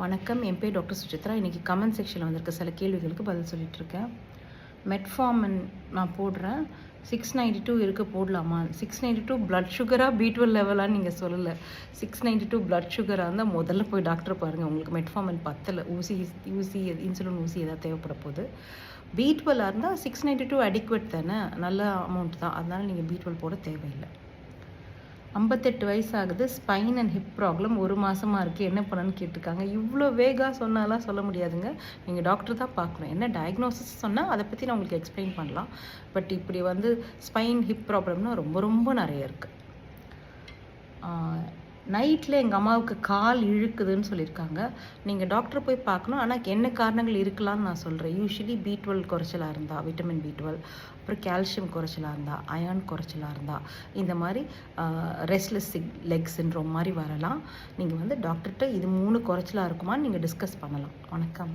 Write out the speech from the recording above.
வணக்கம். என் பேர் டாக்டர் சுசித்ரா. இன்றைக்கி கமெண்ட் செக்ஷனில் வந்திருக்க சில கேள்விகளுக்கு பதில் சொல்லிட்டு இருக்கேன். மெட்ஃபார்மன் நான் போடுறேன். சிக்ஸ் நைன்டி டூ இருக்க போடலாமா? சிக்ஸ் நைன்டி டூ பிளட் சுகராக பி டுவெல் லெவலான்னு நீங்கள் சொல்லலை. சிக்ஸ் நைன்டி டூ பிளட் சுகராக இருந்தால் முதல்ல போய் டாக்டர் பாருங்கள் உங்களுக்கு மெட்ஃபார்மன் பத்தலை. ஊசி ஊசி இன்சுலின் ஊசி எதாவது தேவைப்பட போகுது. பி டுவெல்லாக இருந்தால் சிக்ஸ் நைன்டி டூ அடிக்வெட் தானே? நல்ல அமௌண்ட் தான். அதனால் நீங்கள் பி டுவெல் போட தேவையில்லை. ஐம்பத்தெட்டு வயசு ஆகுது ஸ்பைன் அண்ட் ஹிப் ப்ராப்ளம் ஒரு மாதமாக இருக்குது என்ன பண்ணணும்னு கேட்டிருக்காங்க. இவ்வளோ வேகாக சொன்னாலாம் சொல்ல முடியாதுங்க. நீங்கள் டாக்டர் தான் பார்க்கணும். என்ன டயக்னோசிஸ் சொன்னால் அதை பற்றி நான் உங்களுக்கு எக்ஸ்பிளைன் பண்ணலாம். பட் இப்படி வந்து ஸ்பைன் ஹிப் ப்ராப்ளம்னா ரொம்ப ரொம்ப நிறைய இருக்குது நைட்டில் எங்கள் அம்மாவுக்கு கால் இழுக்குதுன்னு சொல்லியிருக்காங்க. நீங்கள் டாக்டரை போய் பார்க்கணும். ஆனால் என்ன காரணங்கள் இருக்கலாம்னு நான் சொல்கிறேன் யூஸ்வலி பி டுவெல் குறைச்சலாக இருந்தால் விட்டமின் பி டுவெல் அப்புறம் கால்சியம் குறைச்சலாக இருந்தால் அயான் குறைச்சலாக இருந்தால் இந்த மாதிரி ரெஸ்ட்லெஸ் லெக் சின்ரோம் மாதிரி வரலாம். நீங்கள் வந்து டாக்டர்கிட்ட இது மூணு குறைச்சலாக இருக்குமான்னு நீங்கள் டிஸ்கஸ் பண்ணலாம். வணக்கம்.